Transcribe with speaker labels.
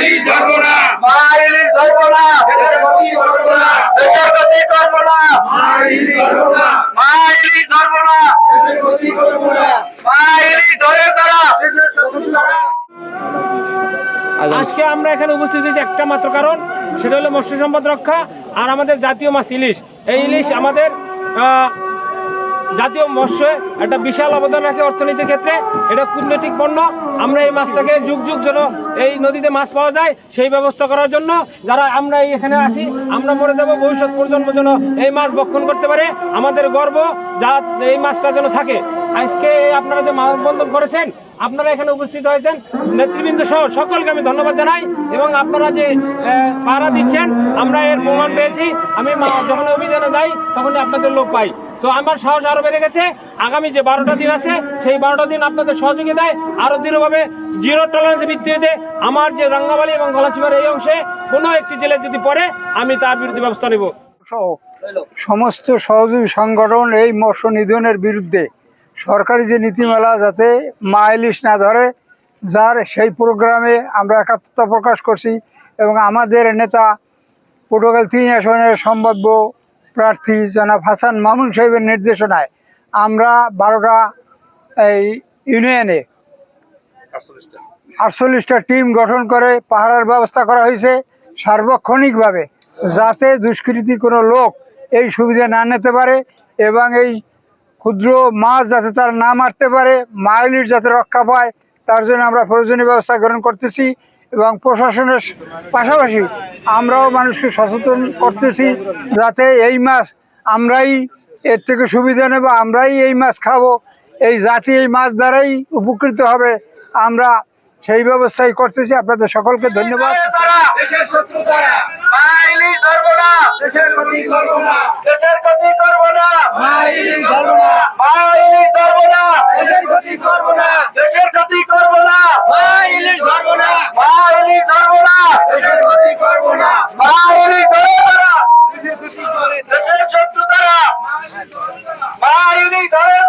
Speaker 1: ইলিশ ধরবো না
Speaker 2: মা ইলিশ ধরবো না
Speaker 1: দেশের ক্ষতি করব না
Speaker 2: দেশের ক্ষতি করব না
Speaker 1: মা ইলিশ ধরবো না
Speaker 2: মা ইলিশ ধরবো না
Speaker 1: দেশের ক্ষতি করব না
Speaker 2: মা ইলিশ ধরে তারা
Speaker 3: আজকে আমরা এখানে উপস্থিত হয়েছি একটা মাত্র কারণ সেটা হলো মৎস্য সম্পদ রক্ষা আর আমাদের জাতীয় মাছ ইলিশ। এই ইলিশ আমাদের আহ, জাতীয় মৎস্য একটা বিশাল অবদান রাখে অর্থনীতির ক্ষেত্রে। এটা কূটনৈতিক পণ্য। আমরা এই মাছটাকে যুগ যুগ যেন এই নদীতে মাছ পাওয়া যায়, সেই ব্যবস্থা করার জন্য যারা আমরা এখানে আসি, আমরা মরে দেবো ভবিষ্যৎ প্রজন্ম যেন এই মাছ ভক্ষণ করতে পারে। আমাদের গর্ব যা এই মাছটা যেন থাকে। আজকে আপনারা যে মানববন্ধন করেছেন আপনারা এখানে উপস্থিত হয়েছেন। নেতৃবৃন্দ সহ সকলকে আমি ধন্যবাদ জানাই এবং আপনারা যে পাহারা দিচ্ছেন, আমরা এর প্রমাণ পেয়েছি। আমি যখন অভিযানে যাই, তখনই আপনাদের লোক পাই। তো আমার সাহস আরও বেড়ে গেছে। আগামী যে বারোটা দিন আছে, সেই বারোটা দিন আপনাদের সহযোগিতায় আরও দৃঢ়ভাবে জিরো টলারেন্সের ভিত্তিতে আমার যে রাঙ্গাবালি এবং গলাচিমার এই অংশে কোনো একটি জেলে যদি পড়ে, আমি তার বিরুদ্ধে ব্যবস্থা নেব।
Speaker 4: সহ সমস্ত সহযোগী সংগঠন এই মৎস্য নিধনের বিরুদ্ধে সরকারি যে নীতিমালা যাতে মা ইলিশ না ধরে, যার সেই প্রোগ্রামে আমরা একাত্মতা প্রকাশ করছি এবং আমাদের নেতা পটুয়াখালী তিন আসনের সম্ভাব্য প্রার্থী জনাব হাসান মামুন সাহেবের নির্দেশনায় আমরা বারোটা এই ইউনিয়নে আটচল্লিশটা টিম গঠন করে পাহারার ব্যবস্থা করা হয়েছে সার্বক্ষণিকভাবে, যাতে দুষ্কৃতী কোনো লোক এই সুবিধা না নিতে পারে এবং এই ক্ষুদ্র মাছ যাতে তারা না মারতে পারে মাইলির যাতে রক্ষা পায় তার জন্য আমরা প্রয়োজনীয় ব্যবস্থা গ্রহণ করতেছি এবং প্রশাসনের পাশাপাশি আমরাও মানুষকে সচেতন করতেছি যাতে এই মাছ আমরাই এর থেকে সুবিধা নেব আমরাই এই মাছ খাব। এই জাতি এই মাছ দ্বারাই উপকৃত হবে। আমরা সেই ব্যবস্থাই করতেছি। আপনাদের সকলকে ধন্যবাদ।
Speaker 2: তারা
Speaker 1: দেশের শত্রু তারা।
Speaker 2: মা ইলিশ ধরবো না।
Speaker 1: দেশের ক্ষতি করব না।
Speaker 2: দেশের ক্ষতি করব না।
Speaker 1: জাতি করব না। দেশের জাতি করব না।
Speaker 2: মা ইলিশ ধরব না।
Speaker 1: মা ইলিশ ধরব না।
Speaker 2: দেশের ক্ষতি করব না।
Speaker 1: মা ইলিশ ধরব না।
Speaker 2: দেশের ক্ষতি করে
Speaker 1: দেশের শত্রু তারা। মা ইলিশ ধরে